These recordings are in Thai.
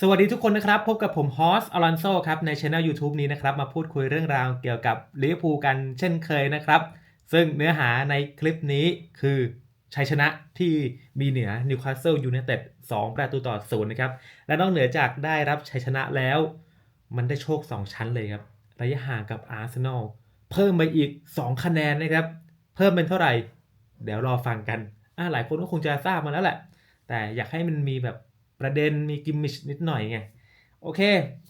สวัสดีทุกคนนะครับ พบกับผมฮอสอลอนโซครับ ในช anel YouTube นี้นะครับ มาพูดคุยเรื่องราวเกี่ยวกับลิเวอร์พูลกันเช่นเคยนะครับ ซึ่งเนื้อหาในคลิปนี้คือชัยชนะที่มีเหนือนิวคาสเซิลยูไนเต็ด2ประตูต่อศูนย์นะครับ และนอกเหนือจากได้รับชัยชนะแล้ว มันได้โชค 2 ชั้นเลยครับ ระยะห่างกับอาร์เซนอลเพิ่มไปอีก 2 คะแนนนะครับ เพิ่มเป็นเท่าไหร่ เดี๋ยวรอฟังกันอ่าหลายคนก็คงจะทราบมาแล้วแหละ แต่อยากให้มันมีแบบ ประเด็นมีกิมมิชนิดหน่อยไง โอเค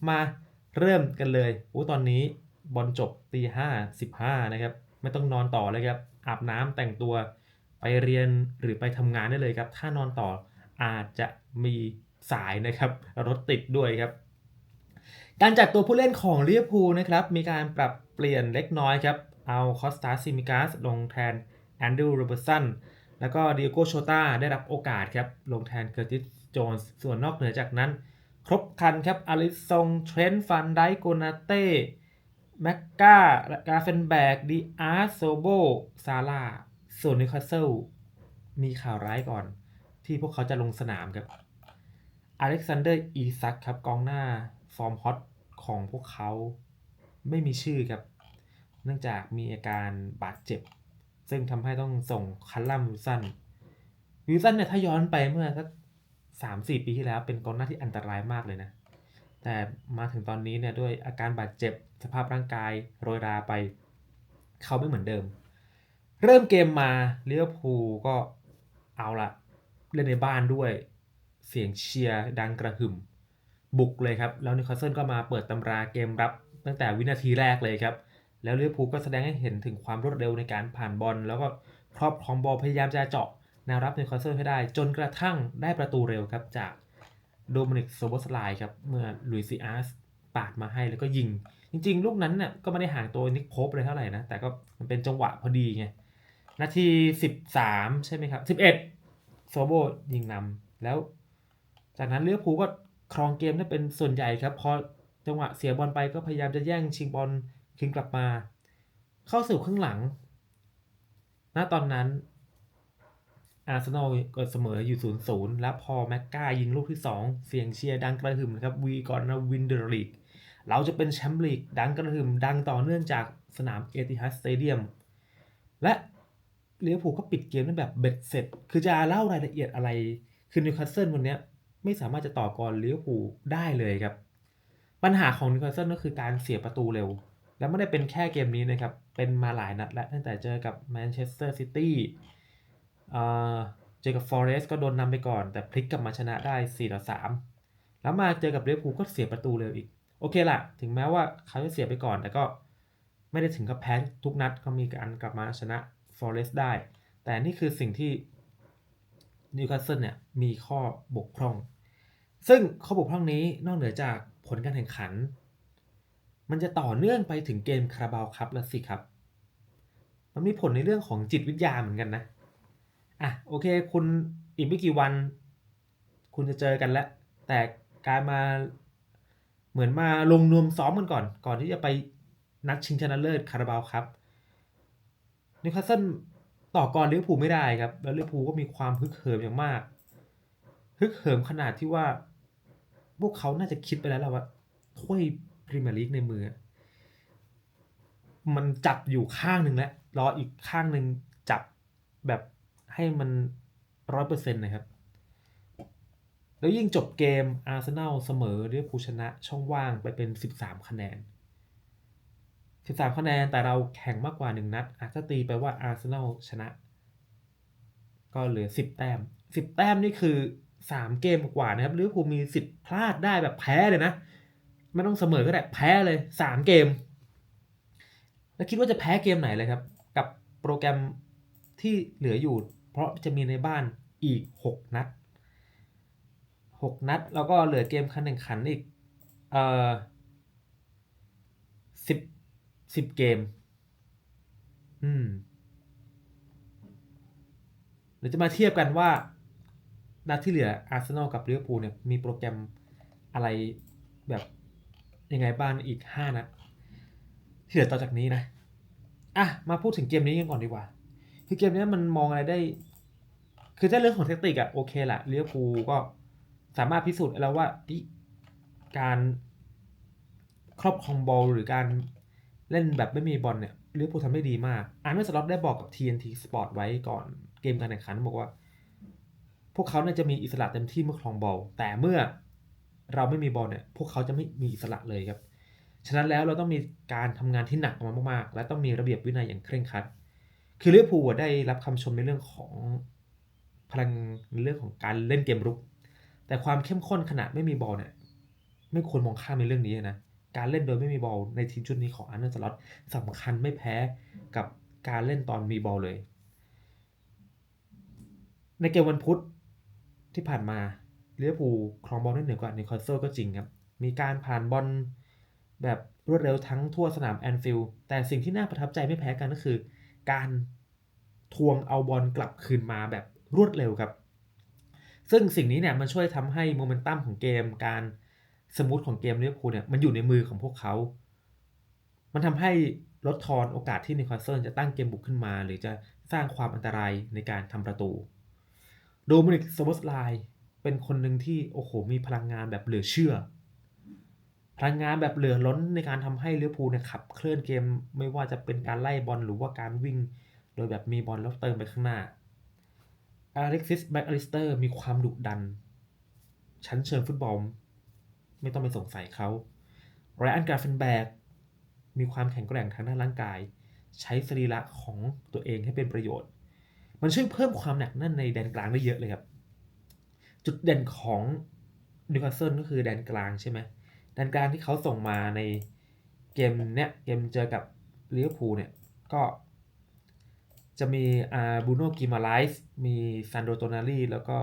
มาเริ่มกันเลยโอ้ตอนนี้บอลจบตีห้าสิบห้านะครับ ไม่ต้องนอนต่อเลยครับ อาบน้ำแต่งตัวไปเรียนหรือไปทำงานได้เลยครับ ถ้านอนต่ออาจจะมีสายนะครับ รถติดด้วยครับ การจัดตัวผู้เล่นของลิเวอร์พูลนะครับ มีการปรับเปลี่ยนเล็กน้อยครับ เอาคอสตาซิมิกัสลงแทนแอนดรูว์โรเบร์ตสันแล้วก็ดิโอโกโชตาได้รับโอกาสครับ ลงแทนเคอร์ติส โจนส์ส่วนนอกเหนือจากนั้น ครบคันครับอลิซงเทรนต์ฟันไดโกนาเต้แม็กกากาเฟนแบกดีอาร์โซโบซาร่าส่วนนิวคาสเซิลมีข่าวร้ายก่อน ที่พวกเขาจะลงสนามครับอเล็กซานเดอร์อีซักครับกองหน้าฟอร์มฮอตของพวกเขาไม่มีชื่อครับ เนื่องจากมีอาการบาดเจ็บ ซึ่งทำให้ต้องส่งคัลลัมวิลสันวิลสันเนี่ยถ้าย้อนไปเมื่อสัก สามสี่ปีที่แล้วเป็นกองหน้าที่อันตรายมากเลยนะ แต่มาถึงตอนนี้เนี่ยด้วยอาการบาดเจ็บสภาพร่างกายโรยราไป เขาไม่เหมือนเดิม เริ่มเกมมาเลี้ยวภูก็เอาละเล่นในบ้านด้วย เสียงเชียร์ดังกระหึ่ม บุกเลยครับ แล้วนิคาสเซิลก็มาเปิดตำราเกมรับ ตั้งแต่วินาทีแรกเลยครับ แล้วเลิเวอร์พูก็แสดงให้เห็นถึงความรวดเร็วในการผ่านบอลแล้วก็ครอบครองบอลพยายามจะเจาะ แนวรับนิวคาสเซิลให้ได้ จนกระทั่งได้ประตูเร็วครับจากโดมินิกโซโบสไลครับเมื่อลุยซิอาร์สปาดมาให้แล้วก็ยิง จริง ๆ ลูกนั้นเนี่ยก็ไม่ได้ห่างตัวนิกโพปเลยเท่าไหร่นะ แต่ก็มันเป็นจังหวะพอดีไง นาที 13 ใช่ไหมครับ 11 โซโบยิงนำแล้ว จากนั้นเลิเวอพูก็ครองเกมได้เป็นส่วนใหญ่ครับ พอจังหวะเสียบอลไปก็พยายามจะแย่งชิงบอลคืนกลับมา เข้าสู่ครึ่งหลัง ณตอนนั้น อาร์เซนอลก็เสมออยู่0-0แล้วพอแม็กกายิงลูกที่ 2 เสียงเชียร์ดังกระหึ่มนะครับวีก่อนนะวินเดอร์ลีกเราจะเป็นแชมป์ลีกดังกระหึ่มดังต่อเนื่องจากสนามเอติฮัดสเตเดียมและเลิเวอร์พูก็ปิดเกมได้แบบเบ็ดเสร็จ คือจะเล่ารายละเอียดอะไร คือนิวคาสเซิลวันนี้ไม่สามารถจะต่อกรลิเวอร์พูได้เลยครับ ปัญหาของนิวคาสเซิลก็คือการเสียประตูเร็ว และไม่ได้เป็นแค่เกมนี้นะครับ เป็นมาหลายนัดแล้วตั้งแต่เจอกับแมนเชสเตอร์ซิตี้ เจอกับฟอเรสต์ก็โดนนำไปก่อน แต่พลิกกลับมาชนะได้4ต่อ3แล้วมาเจอกับลิเวอร์พูก็เสียประตูเร็วอีก โอเคละถึงแม้ว่าเขาจะเสียไปก่อน แต่ก็ไม่ได้ถึงกับแพ้ทุกนัดก็มีการกลับมาชนะฟอเรสต์ได้ แต่นี่คือสิ่งที่นิวคาสเซิลเนี่ยมีข้อบกพร่อง ซึ่งข้อบกพร่องนี้นอกเหนือจากผลการแข่งขัน มันจะต่อเนื่องไปถึงเกมคาราบาวครับแล้วสิครับ มันมีผลในเรื่องของจิตวิทยาเหมือนกันนะ อะโอเค คุณอีกไม่กี่วัน คุณจะเจอกันแล้วแต่การมาเหมือนมาลงนวมซ้อมกันก่อน ก่อนที่จะไปนัดชิงชนะเลิศคาราบาวครับนิวคาสเซิลต่อกรลิเวอร์พูลไม่ได้ครับ แล้วลิเวอร์พูลก็มีความฮึกเหิมอย่างมากฮึกเหิมขนาดที่ว่า พวกเขาน่าจะคิดไปแล้วแหละว่าถ้วยพรีเมียร์ลีกในมือ มันจับอยู่ข้างหนึ่งแล้วรออีกข้างหนึ่งจับแบบ ให้มันร้อยเปอร์เซ็นต์นะครับ แล้วยิ่งจบเกมอาร์เซนอลเสมอเวอร์พูลชนะช่องว่างไปเป็น 13 คะแนน 13 คะแนนแต่เราแข่งมากกว่า 1 นัดอาจจะตีไปว่าอาร์เซนอลชนะ ก็เหลือ 10 แต้ม 10 แต้มนี่คือ 3 เกมกว่านะครับลิเวอร์พูลมีสิทธิ์พลาดได้แบบแพ้เลยนะ ไม่ต้องเสมอก็ได้แพ้เลย 3 เกม แล้วคิดว่าจะแพ้เกมไหนเลยครับ กับโปรแกรมที่เหลืออยู่ เพราะจะมีในบ้านอีก 6 นัด 6 นัด แล้วก็เหลือเกมคันแข่งขันอีกเอ่อสิบสิบเกม อืมเดี๋ยวจะมาเทียบกันว่า นัดที่เหลืออาร์เซนอลกับลิเวอร์พูลเนี่ยมีโปรแกรมอะไรแบบยังไงบ้างอีก5นัดที่เหลือต่อจากนี้นะ อะ มาพูดถึงเกมนี้กันก่อนดีกว่า คือเกมนี้มันมองอะไรได้ คือถ้าเรื่องของเทคนิคอะโอเคแหละลิเวอร์พูก็สามารถพิสูจน์แล้วว่าการครอบครองบอลหรือการเล่นแบบไม่มีบอลเนี่ยลิเวอร์พูลทำได้ดีมาก อาร์เนสล็อตได้บอกกับ TNT Sport ไว้ก่อนเกมการแข่งขันบอกว่า พวกเขาเนี่ยจะมีอิสระเต็มที่เมื่อครองบอล แต่เมื่อเราไม่มีบอลเนี่ย พวกเขาจะไม่มีอิสระเลยครับ ฉะนั้นแล้วเราต้องมีการทำงานที่หนักมากๆ และต้องมีระเบียบวินัยอย่างเคร่งครัด คือลิเวอร์พูลได้รับคำชมในเรื่องของ พลังในเรื่องของการเล่นเกมรุก แต่ความเข้มข้นขนาดไม่มีบอลเนี่ยไม่ควรมองข้ามในเรื่องนี้นะการเล่นโดยไม่มีบอลในทีมชุดนี้ของอาร์เนสล็อตสำคัญไม่แพ้กับการเล่นตอนมีบอลเลย ในเกมวันพุธที่ผ่านมาลิเวอร์พูครองบอลได้เหนือกว่านิคาสเซลก็จริงครับ มีการผ่านบอลแบบรวดเร็วทั้งทั่วสนามแอนฟิลด์แต่สิ่งที่น่าประทับใจไม่แพ้กันก็คือ การทวงเอาบอลกลับคืนมาแบบ รวดเร็วครับ ซึ่งสิ่งนี้เนี่ยมันช่วยทำให้โมเมนตัมของเกมการสมูทของเกมลิเวอร์พูลเนี่ยมันอยู่ในมือของพวกเขา มันทำให้ลดทอนโอกาสที่นิคาสเซิลจะตั้งเกมบุกขึ้นมา หรือจะสร้างความอันตรายในการทำประตู โดมินิกสวอสไลเป็นคนหนึ่งที่โอ้โหมีพลังงานแบบเหลือเชื่อ พลังงานแบบเหลือล้นในการทำให้ลิเวอร์พูลเนี่ยขับเคลื่อนเกมไม่ว่าจะเป็นการไล่บอลหรือว่าการวิ่ง โดยแบบมีบอลแล้วเติมไปข้างหน้า อเล็กซิสแบ็กอลิสเตอร์มีความดุดัน ชั้นเชิงฟุตบอล ไม่ต้องไปสงสัยเขาไรอันกราฟเฟนแบกมีความแข็งแกร่งทางด้านร่างกาย ใช้สรีระของตัวเองให้เป็นประโยชน์ มันช่วยเพิ่มความหนักแน่นในแดนกลางได้เยอะเลยครับ จุดเด่นของนิวคาสเซิลก็คือแดนกลางใช่ไหมแดนกลางที่เขาส่งมาในเกมเนี้ยเกมเจอกับลิเวอร์พูลเนี่ยก็ จะมีอาบูโนกิมาไลส์มีซันโดโตนารีแล้วก็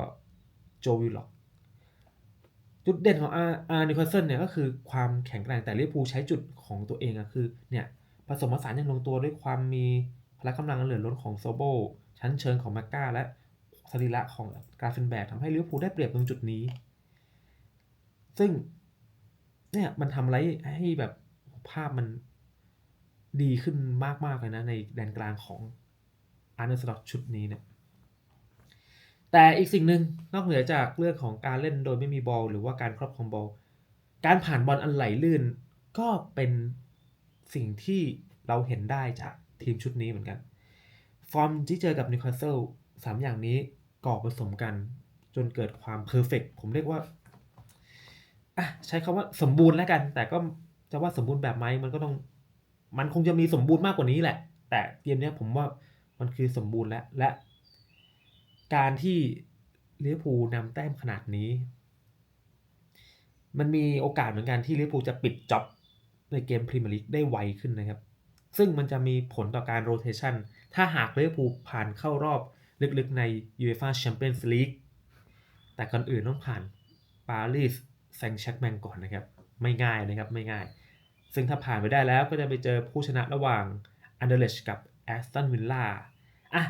โจวิลล็อกจุดเด่นของอาอานิคาสเซิลเนี่ยก็คือความแข็งแกร่งแต่ลิเวอร์พูลใช้จุดของตัวเองอะคือเนี่ยผสมผสานอย่างลงตัวด้วยความมีพละกำลังเหลือล้นของโซโบชั้นเชิงของมาก้า และสรีระของกาเฟนแบกทำให้ลิเวอร์พูลได้เปรียบตรงจุดนี้ ซึ่งเนี่ยมันทำอะไรให้แบบภาพมันดีขึ้นมากๆเลยนะในแดนกลางของ อาร์เนสล็อตชุดนี้เนี่ยแต่อีกสิ่งหนึ่งนอกเหนือจากเรื่องของการเล่นโดยไม่มีบอลหรือว่าการครอบครองบอลการผ่านบอลอันไหลลื่นก็เป็นสิ่งที่เราเห็นได้จากทีมชุดนี้เหมือนกัน ฟอร์มที่เจอกับนิวคาสเซิลสามอย่างนี้ก่อผสมกัน จนเกิดความเพอร์เฟกผมเรียกว่าอะใช้คาว่าสมบูรณ์แล้วกัน แต่ก็จะว่าสมบูรณ์แบบไหมมันก็ต้อง มันคงจะมีสมบูรณ์มากกว่านี้แหละ แต่เกมนี้ผมว่า มันคือสมบูรณ์แล้วและ การที่ลิเวอร์พูลนำแต้มขนาดนี้ มันมีโอกาสเหมือนกันที่ลิเวอร์พูลจะปิดจ็อบในเกมพรีเมียร์ลีกได้ไวขึ้นนะครับ ซึ่งมันจะมีผลต่อการโรเทชันถ้าหากลิเวอร์พูลผ่านเข้ารอบลึกๆใน UEFA Champions League แต่ก่อนอื่นต้องผ่านปารีสแซงแชกแมงก่อนนะครับ ไม่ง่ายนะครับ ไม่ง่าย ซึ่งถ้าผ่านไปได้แล้วก็จะไปเจอผู้ชนะระหว่างอันเดอร์เลชกับ แอสตันวิลล่าอะ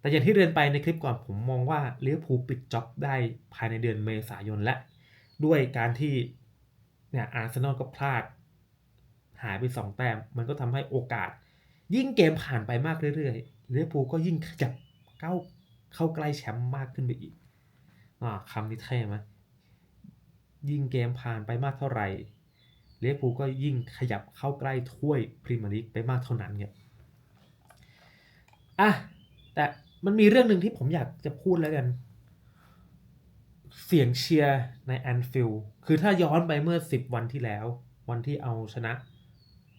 แต่อย่างที่เรียนไปในคลิปก่อนผมมองว่าลิเวอร์พูลปิดจ็อบได้ภายในเดือนเมษายนและ ด้วยการที่เนี่ยอาร์เซนอลก็พลาด หายไป 2 แต้ม มันก็ทำให้โอกาส ยิ่งเกมผ่านไปมากเรื่อยๆลิเวอร์พูลก็ยิ่งขยับเข้าเข้าใกล้แชมป์มากขึ้นไปอีกอ่าคำนี้เท่ไหมยิ่งเกมผ่านไปมากเท่าไหร่ลิเวอร์พูลก็ยิ่งขยับเข้าใกล้ถ้วยพรีเมียร์ลีกไปมากเท่านั้นเนี่ย อะแต่มันมีเรื่องหนึ่งที่ผมอยากจะพูดแล้วกัน เสียงเชียร์ในแอนฟิลด์คือถ้าย้อนไปเมื่อ 10 วันที่แล้ว วันที่เอาชนะ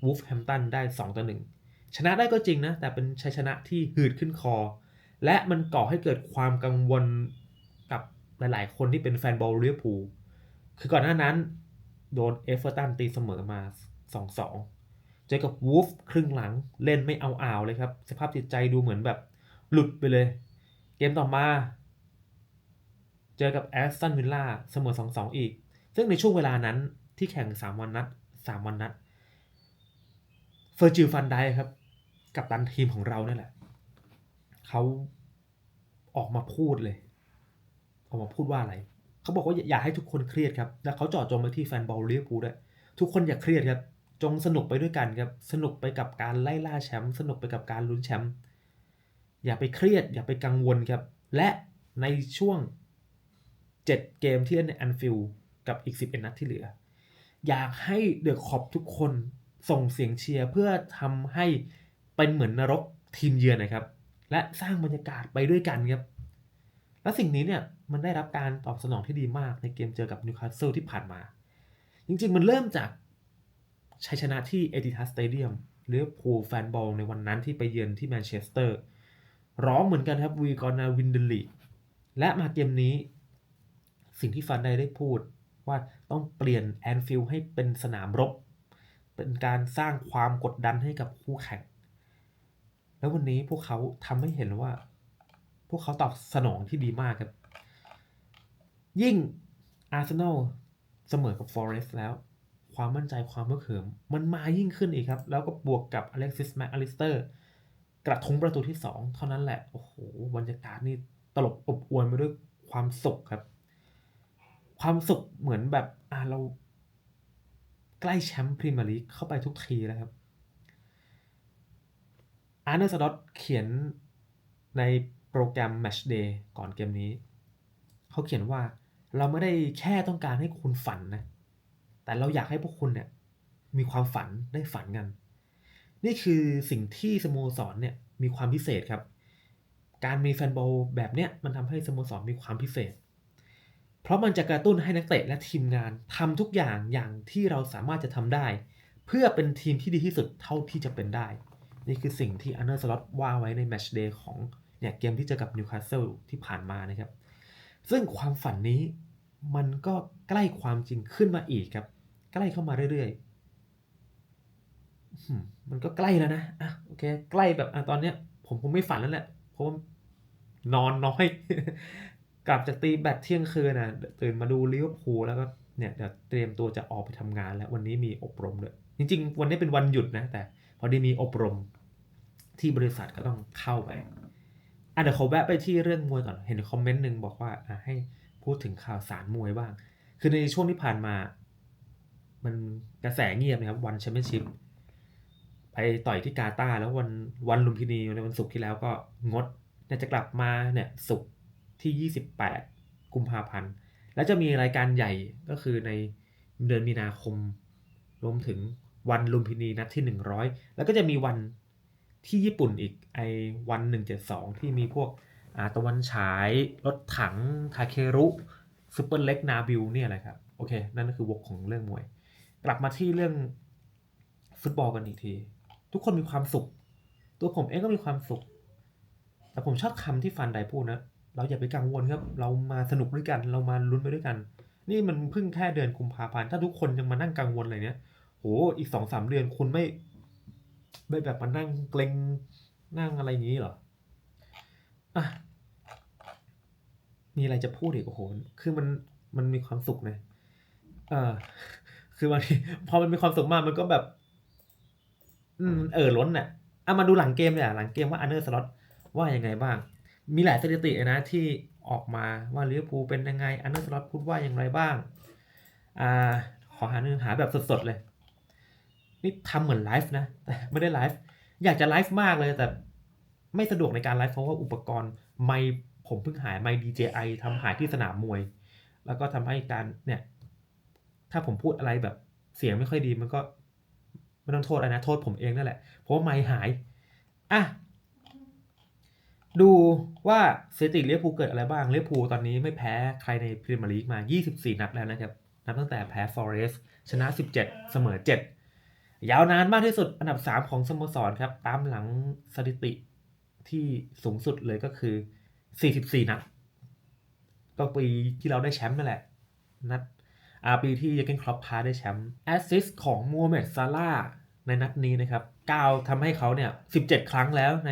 วูฟแฮมตันได้ 2 ต่อ 1 ชนะได้ก็จริงนะ แต่เป็นชัยชนะที่หืดขึ้นคอ และมันก่อให้เกิดความกังวลกับหลายๆ คนที่เป็นแฟนบอลลิเวอร์พูลคือก่อนหน้านั้น โดนเอฟเวอร์ตันตีเสมอมา 2-2 เจอกับวูฟครึ่งหลังเล่นไม่เอาอ่าวเลยครับ สภาพจิตใจดูเหมือนแบบหลุดไปเลย เกมต่อมา เจอกับแอสตันวิลล่าเสมอ2-2 อีก ซึ่งในช่วงเวลานั้นที่แข่ง 3 วันนัด 3 วันนัด เฟอร์จิลฟันไดครับ กับตันทีมของเราเนี่ยแหละ เขาออกมาพูดเลย ออกมาพูดว่าอะไร เขาบอกว่าอย่าให้ทุกคนเครียดครับ และเขาจาะจงไปที่แฟนบอลลิเวอร์พูลด้วยทุกคนอย่าเครียดครับ จงสนุกไปด้วยกันครับ สนุกไปกับการไล่ล่าแชมป์ สนุกไปกับการลุ้นแชมป์ อย่าไปเครียด อย่าไปกังวลครับ และในช่วง 7 เกมที่เล่นในแอนฟิลกับอีก 11 นัดที่เหลือ อยากให้เดอะคอปทุกคนส่งเสียงเชียร์เพื่อทำให้เป็นเหมือนนรกทีมเยือนนะครับ และสร้างบรรยากาศไปด้วยกันครับ และสิ่งนี้เนี่ยมันได้รับการตอบสนองที่ดีมากในเกมเจอกับนิวคาสเซิลที่ผ่านมา จริงๆ มันเริ่มจาก ชัยชนะที่เอติทัสสเตเดียมหรือพูลแฟนบอลในวันนั้นที่ไปเยือนที่แมนเชสเตอร์ ร้องเหมือนกันครับวีกอนาวินเดลีและมาเกมนี้ สิ่งที่ฟันได้ได้พูดว่าต้องเปลี่ยนแอนฟิลให้เป็นสนามรบ เป็นการสร้างความกดดันให้กับคู่แข่ง แล้ววันนี้พวกเขาทำให้เห็นว่า พวกเขาตอบสนองที่ดีมากครับ ยิ่งอาร์เซนอลเสมอกับฟอเรสต์แล้ว ความมั่นใจความเมื่อเขิมมันมายิ่งขึ้นอีกครับ แล้วก็บวกกับอเล็กซิสแมคอลิสเตอร์กระทุงประตูที่ 2 เท่านั้นแหละ โอ้โหบรรยากาศนี่ตลบอบอวลไปด้วยความสุขครับ ความสุขเหมือนแบบอ่าเราใกล้แชมป์พรีเมียร์ลีกเข้าไปทุกทีแล้วครับอาร์เนอร์สดอตเขียนในโปรแกรม Match Day ก่อนเกมนี้ เขาเขียนว่าเราไม่ได้แค่ต้องการให้คุณฝันนะ แต่เราอยากให้พวกคุณเนี่ยมีความฝันได้ฝันกัน นี่คือสิ่งที่สโมสรเนี่ยมีความพิเศษครับ การมีแฟนบอลแบบเนี้ยมันทำให้สโมสรมีความพิเศษ เพราะมันจะกระตุ้นให้นักเตะและทีมงานทำทุกอย่างอย่างที่เราสามารถจะทำได้ เพื่อเป็นทีมที่ดีที่สุดเท่าที่จะเป็นได้ นี่คือสิ่งที่อันเดอร์สล็อตว่าไว้ในแมชเดย์ของเนี่ยเกมที่เจอกับนิวคาสเซิลที่ผ่านมานะครับ ซึ่งความฝันนี้มันก็ใกล้ความจริงขึ้นมาอีกครับ ใกล้เข้ามาเรื่อยๆมันก็ใกล้แล้วนะอะโอเค ใกล้แบบอะตอนเนี้ย ผมคงไม่ฝันแล้วแหละเพราะนอนน้อย กลับจากตีแบตเที่ยงคืนนะตื่นมาดูลิเวอร์พูลแล้วก็เนี่ยเดี๋ยวเตรียมตัวจะออกไปทำงานแล้ววันนี้มีอบรมด้วยจริง ๆ วันนี้เป็นวันหยุดนะ แต่ พอดีมีอบรมที่บริษัทก็ต้องเข้าไปอะเดี๋ยวเขาแวะไปที่เรื่องมวยก่อน เห็นคอมเมนต์หนึ่งบอกว่าอะให้พูดถึงข่าวสารมวยบ้าง คือในช่วงที่ผ่านมา มันกระแสเงียบนะครับวันแชมเปี้ยนชิพไปต่อยที่กาตาร์แล้ววันวันลุมพินีในวันศุกร์ที่แล้วก็งดเนี่ยจะกลับมาเนี่ยศุกร์ที่ 28 กุมภาพันธ์ แล้วจะมีรายการใหญ่ก็คือในเดือนมีนาคม รวมถึงวันลุมพินีนัดที่ 100 แล้วก็จะมีวันที่ญี่ปุ่นอีกไอวัน 172 ที่มีพวกอาตะวันฉายรถถังทาเครุซูเปอร์เล็กนาบิลเนี่ยแหละครับ โอเค นั่นก็คือวกของเรื่องมวย กลับมาที่เรื่องฟุตบอลกันอีกที ทุกคนมีความสุข ตัวผมเองก็มีความสุข แต่ผมชอบคำที่ฟันไดพูดนะ เราอย่าไปกังวลครับ เรามาสนุกด้วยกัน เรามาลุ้นไปด้วยกัน นี่มันเพิ่งแค่เดือนกุมภาพันธ์ ถ้าทุกคนยังมานั่งกังวลอะไรเนี้ย โห อีกสองสามเดือนคุณไม่ไม่แบบมานั่งเกรงนั่งอะไรอย่างนี้เหรอ อะ มีอะไรจะพูดอีกโอ้โห คือมันมันมีความสุขนะ เออ คือบางทีพอมันมีความสุขมากมันก็แบบ อืมเออล้นน่ะอะมาดูหลังเกมเนี่ยหลังเกมว่าอันเดอร์สล็อตว่ายังไงบ้าง มีหลายสถิตินะที่ออกมาว่าลิเวอร์พูลเป็นยังไงอันเดอร์สล็อตพูดว่าอย่างไรบ้าง อ่า ขอหาเนื้อหาแบบสดๆเลย นี่ทำเหมือนไลฟ์นะ แต่ไม่ได้ไลฟ์ อยากจะไลฟ์มากเลยแต่ไม่สะดวกในการไลฟ์เพราะว่าอุปกรณ์ ไมค์ผมเพิ่งหายไมค์ DJI ทำหายที่สนามมวย แล้วก็ทำให้การเนี่ย ถ้าผมพูดอะไรแบบเสียงไม่ค่อยดีมันก็ไม่ต้องโทษอะไรนะ โทษผมเองนั่นแหละเพราะว่าไมค์หาย อะ ดูว่าสถิติเลี้ยภูเกิดอะไรบ้างเลี้ยภูตอนนี้ไม่แพ้ใครในพรีเมียร์ลีกมา 24 นัดแล้วนะครับ นับตั้งแต่แพ้ฟอเรสต์ชนะ 17 เสมอ 7 ยาวนานมากที่สุดอันดับ 3 ของสโมสรครับ ตามหลังสถิติที่สูงสุดเลยก็คือ 44 นัดก็ปีที่เราได้แชมป์นั่นแหละ นัด ปีที่เยเกนครอปพาได้แชมป์แอสซิสของมูฮัมเหม็ดซาร่าในนัดนี้นะครับก้าวทำให้เขาเนี่ย 17 ครั้งแล้วใน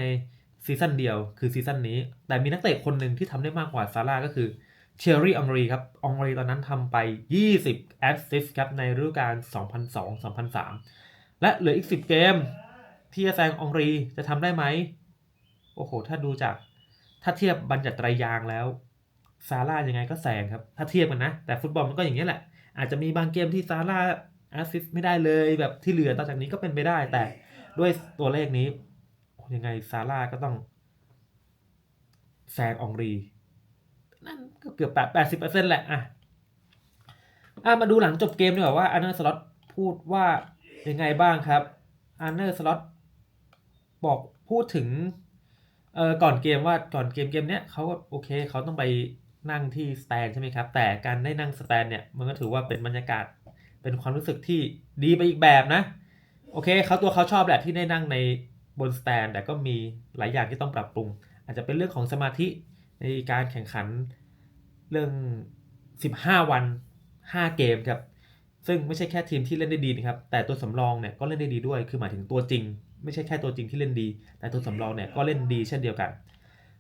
ซีซั่นเดียวคือซีซั่นนี้ แต่มีนักเตะคนหนึ่งที่ทำได้มากกว่าซาร่าก็คือเชอรี่องรีครับองรีตอนนั้นทำไป 20 แอสซิสครับในฤดูกาล 2002-2003 และเหลืออีก 10 เกม ที่จะแซงองรีจะทำได้ไหม โอ้โห ถ้าดูจาก ถ้าเทียบบัญญัติไตรยางแล้วซาร่ายังไงก็แซงครับ ถ้าเทียบกันนะ แต่ฟุตบอลมันก็อย่างนี้แหละ อาจจะมีบางเกมที่ซาร่าแอสซิสไม่ได้เลยแบบที่เหลือต่อจากนี้ก็เป็นไปได้ แต่ด้วยตัวเลขนี้ยังไงซาร่าก็ต้องแซงองรี นั่นก็เกือบแปดแปดสิบเปอร์เซ็นต์แหละอะอะมาดูหลังจบเกมดีกว่าว่าอันเนอร์สล็อตพูดว่ายังไงบ้างครับอันเนอร์สล็อตบอกพูดถึงเอ่อก่อนเกมว่าก่อนเกมเกมเนี้ยเขาก็โอเคเขาต้องไป นั่งที่สแตนใช่ไหมครับ แต่การได้นั่งสแตนเนี่ยมันก็ถือว่าเป็นบรรยากาศ เป็นความรู้สึกที่ดีไปอีกแบบนะ โอเคเขาตัวเขาชอบแหละที่ได้นั่งในบนสแตน แต่ก็มีหลายอย่างที่ต้องปรับปรุง อาจจะเป็นเรื่องของสมาธิในการแข่งขันเรื่อง 15 วัน 5 เกมครับ ซึ่งไม่ใช่แค่ทีมที่เล่นได้ดีนะครับ แต่ตัวสำรองเนี่ยก็เล่นได้ดีด้วย คือหมายถึงตัวจริง ไม่ใช่แค่ตัวจริงที่เล่นดี แต่ตัวสำรองเนี่ยก็เล่นดีเช่นเดียวกัน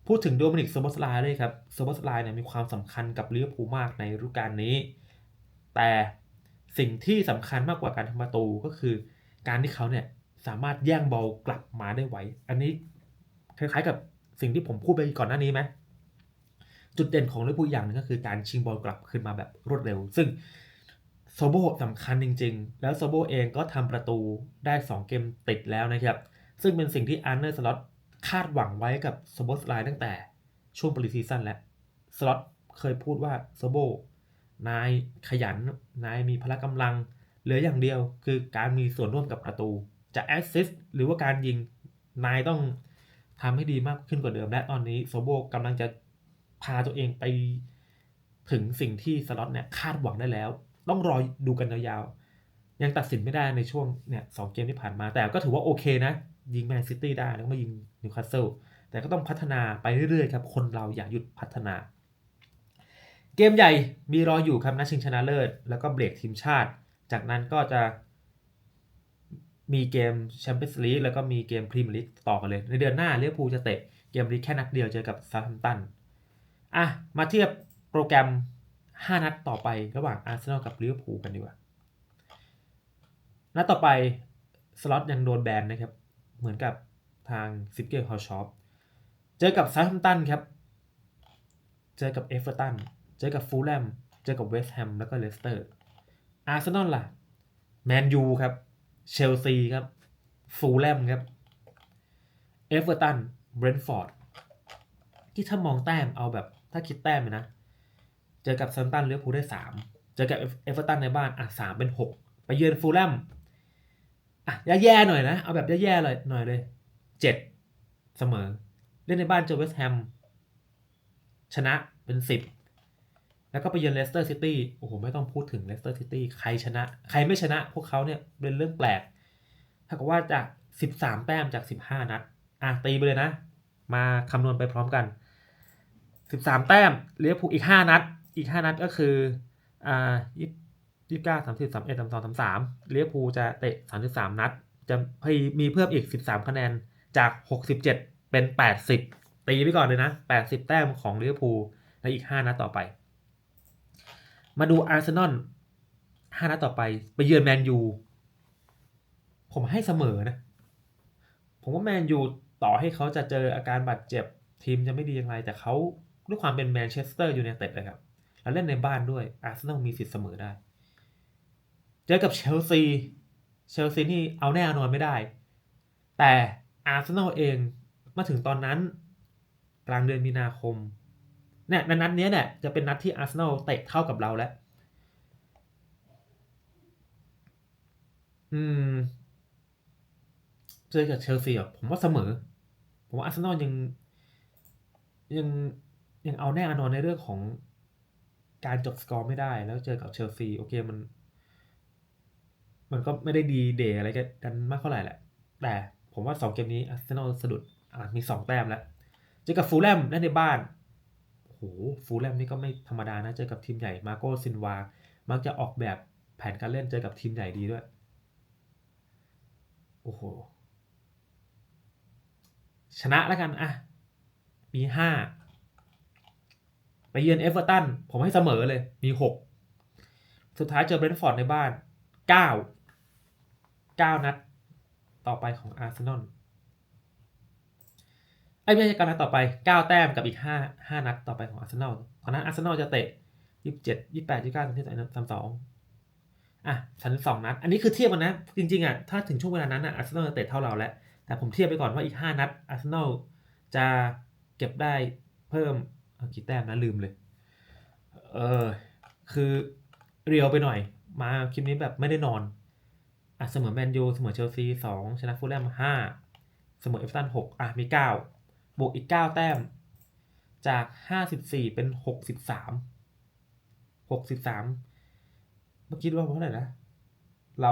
พูดถึงโดมินิกโซบอสไลน์เลยครับโซบอสไลน์เนี่ยมีความสำคัญกับลิเวอร์พูลมากในฤดูกาลนี้ แต่สิ่งที่สำคัญมากกว่าการทำประตูก็คือ การที่เขาเนี่ยสามารถแย่งบอลกลับมาได้ไวอันนี้คล้ายๆกับสิ่งที่ผมพูดไปก่อนหน้านี้ไหมจุดเด่นของลิเวอร์พูลอย่างหนึงก็คือการชิงบอลกลับขึ้นมาแบบรวดเร็ว ซึ่งโซโบสำคัญจริง ๆ แล้วโซโบเองก็ทำประตูได้ 2 เกมติดแล้วนะครับ ซึ่งเป็นสิ่งที่อาร์เนอร์สล็อต คาดหวังไว้กับโซโบสไลน์ตั้งแต่ช่วงปริซีซั่นแล้วสล็อตเคยพูดว่าโซโบนายขยัน นายมีพละกำลัง เหลืออย่างเดียวคือการมีส่วนร่วมกับประตู จะแอสซิสต์หรือว่าการยิง นายต้องทำให้ดีมากขึ้นกว่าเดิม และตอนนี้โซโบกำลังจะพาตัวเองไปถึงสิ่งที่สล็อตเนี่ยคาดหวังได้แล้ว ต้องรอดูกันยาวๆยังตัดสินไม่ได้ในช่วงเนี่ยสองเกมที่ผ่านมาแต่ก็ถือว่าโอเคนะ ยิงแมนซิตี้ได้แล้วก็มายิงนิวคาสเซิลแต่ก็ต้องพัฒนาไปเรื่อยๆครับคนเราอย่าหยุดพัฒนา เกมใหญ่มีรออยู่ครับนัดชิงชนะเลิศ แล้วก็เบรกทีมชาติ จากนั้นก็จะมีเกมแชมเปี้ยนส์ลีกแล้วก็มีเกมพรีเมียร์ลีกต่อกันเลย ในเดือนหน้าลิเวอร์พูจะเตะเกมลีกแค่นัดเดียวเจอกับซาร์แฮมตันอะมาเทียบโปรแกรม 5 นัดต่อไประหว่างอาร์เซนอลกับลิเวอร์พูลกันดีกว่า นัดต่อไปสล็อตยังโดนแบนนะครับ เหมือนกับทางซิกเกอร์ฮอลชอปเจอกับซาร์แฮมตันครับ เจอกับเอฟเวอร์ตัน เจอกับฟูลแลม เจอกับเวสต์แฮม แล้วก็เลสเตอร์ อาร์เซนอลล่ะ แมนยูครับ เชลซีครับ ฟูลแลมครับ เอฟเวอร์ตัน เบรนท์ฟอร์ด ที่ถ้ามองแต้มเอาแบบถ้าคิดแต้มเลยนะ เจอกับซันตันเลี้ยวภูได้ 3 เจอกับเอฟเวอร์ตันในบ้านอะสามเป็น 6 ไปเยือนฟูลแลม อะแย่ๆหน่อยนะ เอาแบบแย่ๆเลยหน่อยเลย7เสมอ เล่นในบ้านเจอเวสต์แฮมชนะเป็น10แล้วก็ไปเยือนเลสเตอร์ซิตี้โอ้โห ไม่ต้องพูดถึงเลสเตอร์ซิตี้ใครชนะ ใครไม่ชนะพวกเขาเนี่ยเป็นเรื่องแปลก ถ้ากับว่าจาก 13 แต้มจาก 15 นัด อะ ตีไปเลยนะ มาคำนวณไปพร้อมกัน 13 แต้มเลี้ยวผูลอีก 5 นัด อีก 5 นัดก็คือ อ่า ยี่ยี่เก้าสามสิบสามเอ็ดสามสองสามสามเลียวภูลจะเตะสามสิบสามนัด จะมีเพิ่มอีกสิบสามคะแนนจากหกสิบเจ็ดเป็นแปดสิบตีไปก่อนเลยนะแปดสิบแต้มของลิเวอร์พูลในอีกห้านัดต่อไป มาดูอาร์เซนอลห้านัดต่อไป ไปเยือนแมนยูผมให้เสมอนะ ผมว่าแมนยูต่อให้เขาจะเจออาการบาดเจ็บทีมจะไม่ดีอย่างไร แต่เขาด้วยความเป็นแมนเชสเตอร์ยูไนเต็ดเลยครับ แล้วเล่นในบ้านด้วยอาร์เซนอลมีสิทธิ์เสมอได้ เจอกับเชลซีเชลซีนี่เอาแน่เอานอนไม่ได้ แต่อาร์เซนอลเองมาถึงตอนนั้น กลางเดือนมีนาคมเนี่ยในนัดนี้เนี่ยจะเป็นนัดที่อาร์เซนอลเตะเท่ากับเราแล้ว อืมเจอกับเชลซีอะผมว่าเสมอ ผมว่าอาร์เซนอลยัง ยังยังเอาแน่เอานอนในเรื่องของการจบสกอร์ไม่ได้ แล้วเจอกับเชลซีโอเคมัน มันก็ไม่ได้ดีเดย์อะไรกันมากเท่าไหร่แหละ แต่ผมว่าสองเกมนี้อาร์เซนอลสะดุดมีสองแต้มแล้ว เจอกับฟูลแลมเล่นในบ้านโอ้โหฟูลแลมนี่ก็ไม่ธรรมดานะ เจอกับทีมใหญ่มาโกซินวา มักจะออกแบบแผนการเล่นเจอกับทีมใหญ่ดีด้วย โอ้โห ชนะแล้วกันอะมีห้าไปเยือนเอฟเวอร์ตันผมให้เสมอเลยมีหกสุดท้ายเจอเบรนท์ฟอร์ดในบ้านเก้า เก้านัดต่อไปของอาร์เซนอลไอ้ไม่ใช่การนัดต่อไปเก้าแต้มกับอีกห้าห้านัดต่อไปของอาร์เซนอลตอนนั้นอาร์เซนอลจะเตะยี่สิบเจ็ดยี่แปดยี่เก้าสามสิบสามสองอะสามสิบสองนัด อันนี้คือเทียบกันนะ จริงๆอะ ถ้าถึงช่วงเวลานั้นอะอาร์เซนอลจะเตะเท่าเราแล้ว แต่ผมเทียบไปก่อนว่าอีกห้านัดอาร์เซนอลจะเก็บได้เพิ่มกี่แต้มนะลืมเลย เออ คือเรียวไปหน่อย มาคลิปนี้แบบไม่ได้นอน อะเสมอแมนยูเสมอเชลซีสองชนะฟูลแลมห้าเสมอเอฟตันหกอะมีเก้าบวกอีกเก้าแต้ม จากห้าสิบสี่เป็นหกสิบสามหกสิบสามเมื่อกี้ว่าเท่าไหร่นะ เรา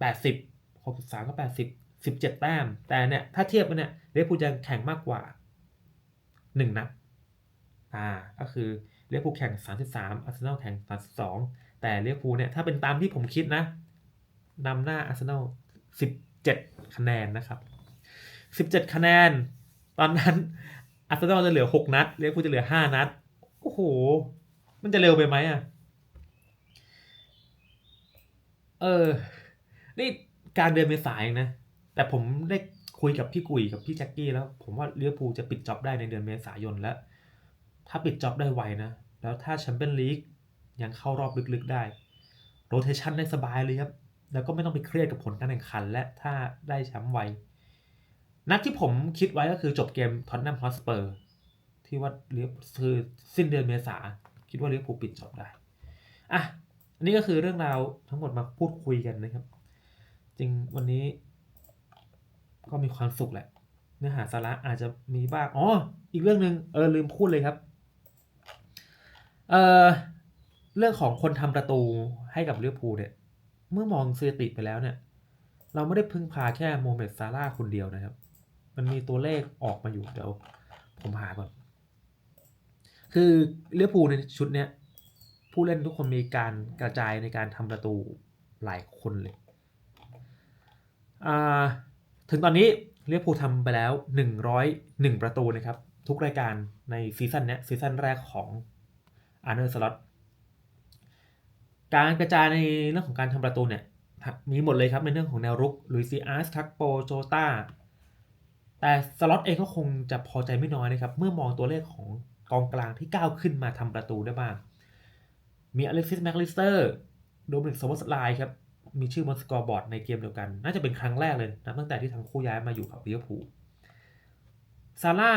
แปดสิบหกสิบสามก็แปดสิบสิบเจ็ดแต้ม แต่เนี่ย ถ้าเทียบกันเนี่ยเลี้ยวภูลจะแข่งมากกว่าหนึ่งนัดอ่าก็คือเลี้ยวภูแข่งสามสิบสามอาร์เซนอลแข่งสามสิบสองแต่เลี้ยวภูเนี่ยถ้าเป็นตามที่ผมคิดนะ นำหน้าอาร์เซนอลสิบเจ็ดคะแนนนะครับสิบเจ็ดคะแนน ตอนนั้นอาร์เซนอลจะเหลือหกนัดเลี้ยวภูลจะเหลือห้านัด โอ้โห มันจะเร็วไปไหมอะ เออ นี่การเดือนเมษายนนะ แต่ผมได้คุยกับพี่กุยกับพี่แจ็คกี้แล้ว ผมว่าเลี้ยวภูจะปิดจ็อบได้ในเดือนเมษายนแล้ว ถ้าปิดจ็อบได้ไวนะ แล้วถ้าแชมเปี้ยนลีกยังเข้ารอบลึกๆได้ โรเทชันได้สบายเลยครับ แล้วก็ไม่ต้องไปเครียดกับผลการแข่งขัน และถ้าได้แชมป์ไว นัดที่ผมคิดไว้ก็คือจบเกมท็อตแนมฮอสเปอร์ที่ว่าเลี้ยคือสิ้นเดือนเมษาคิดว่าเลี้ยวภูปิดจบได้ อะอันนี้ก็คือเรื่องราวทั้งหมดมาพูดคุยกันนะครับ จริงวันนี้ ก็มีความสุขแหละ เนื้อหาสาระอาจจะมีบ้างอ๋ออีกเรื่องหนึ่งเออลืมพูดเลยครับ เออเรื่องของคนทำประตูให้กับลิเวอร์พูเนี่ย เมื่อมองสถิติไปแล้วเนี่ย เราไม่ได้พึ่งพาแค่โมเมดซาร่าคนเดียวนะครับ มันมีตัวเลขออกมาอยู่เดี๋ยวผมหาก่อน คือลิเวอร์พูในชุดเนี้ยผู้เล่นทุกคนมีการกระจายในการทำประตูหลายคนเลย ถึงตอนนี้เรียกพูทำไปแล้ว 101 ประตูนะครับ ทุกรายการในซีซั่นนี้ซีซั่นแรกของอาร์เนอร์สล็อต การกระจายในเรื่องของการทำประตูเนี่ยมีหมดเลยครับในเรื่องของแนวรุกลุยซีอาร์สคักโปโจตาแต่สล็อตเองก็คงจะพอใจไม่น้อยนะครับ เมื่อมองตัวเลขของกองกลางที่ก้าวขึ้นมาทำประตูได้บ้าง มีอเล็กซิสแมคลิสเตอร์โดมินิกโซบอสไลครับ มีชื่อบนสกอร์บอร์ดในเกมเดียวกัน น่าจะเป็นครั้งแรกเลยนะตั้งแต่ที่ทั้งคู่ย้ายมาอยู่กับลิเวอร์พูลซาร่า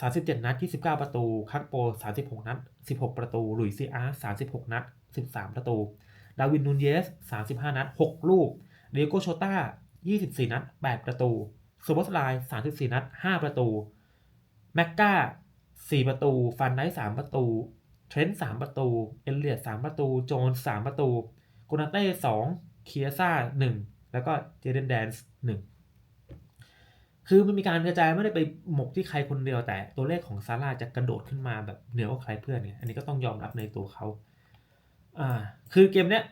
37 นัด 29 ประตู คักโป 36 นัด 16 ประตู หลุยซีอาร์36 นัด 13 ประตู ดาวินนูนเยส 35 นัด 6 ลูก เดโกโชต้า 24 นัด 8 ประตูโซบอสไล34 นัด 5 ประตู แม็กกา4 ประตู ฟันไนท์3ประตู เทรนต์3ประตู เอลเลียด3ประตู โจนส์3ประตูโกนาเต้สองเคียซ่าหนึ่งแล้วก็เจเดนแดนส์หนึ่ง คือมันมีการกระจายไม่ได้ไปหมกที่ใครคนเดียวแต่ตัวเลขของซาร่าจะกระโดดขึ้นมาแบบเหนือกว่าใครเพื่อนเนี่ยอันนี้ก็ต้องยอมรับในตัวเขาอ่า คือเกมเนี้ย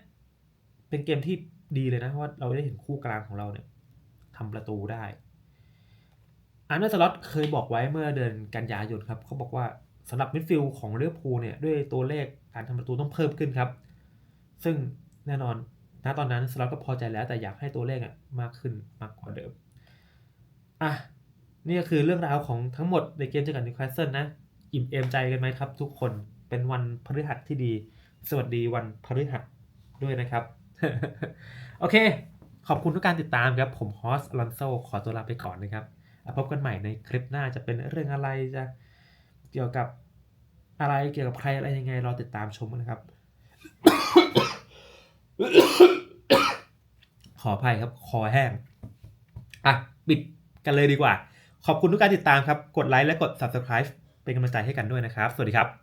เป็นเกมที่ดีเลยนะเพราะว่าเราได้เห็นคู่กลางของเราเนี่ยทำประตูได้อาร์เนอร์สล็อตเคยบอกไว้เมื่อเดือนกันยายนครับเขาบอกว่าสำหรับมิดฟิลด์ของเลือพูเนี่ยด้วยตัวเลขการทำประตูต้องเพิ่มขึ้นครับ ซึ่งแน่นอนณตอนนั้นสล็อตก็พอใจแล้วแต่อยากให้ตัวเลขอะมากขึ้นมากกว่าเดิม อะนี่ก็คือเรื่องราวของทั้งหมดในเกมเจอกับนิวคาสเซิลนะ อิ่มเอมใจกันไหมครับ ทุกคนเป็นวันพฤหัสที่ดี สวัสดีวันพฤหัสด้วยนะครับ โอเค ขอบคุณทุกการติดตามครับ ผมฮอสลันโซขอตัวลาไปก่อนนะครับพบกันใหม่ในคลิปหน้าจะเป็นเรื่องอะไรจะเกี่ยวกับอะไรเกี่ยวกับใครอะไรยังไงรอติดตามชมนะครับ ขออภัยครับ คอแห้ง อะ ปิด กันเลยดีกว่า ขอบคุณทุกการติดตามครับ กดไลค์และกด subscribe เป็นกำลังใจให้กันด้วยนะครับ สวัสดีครับ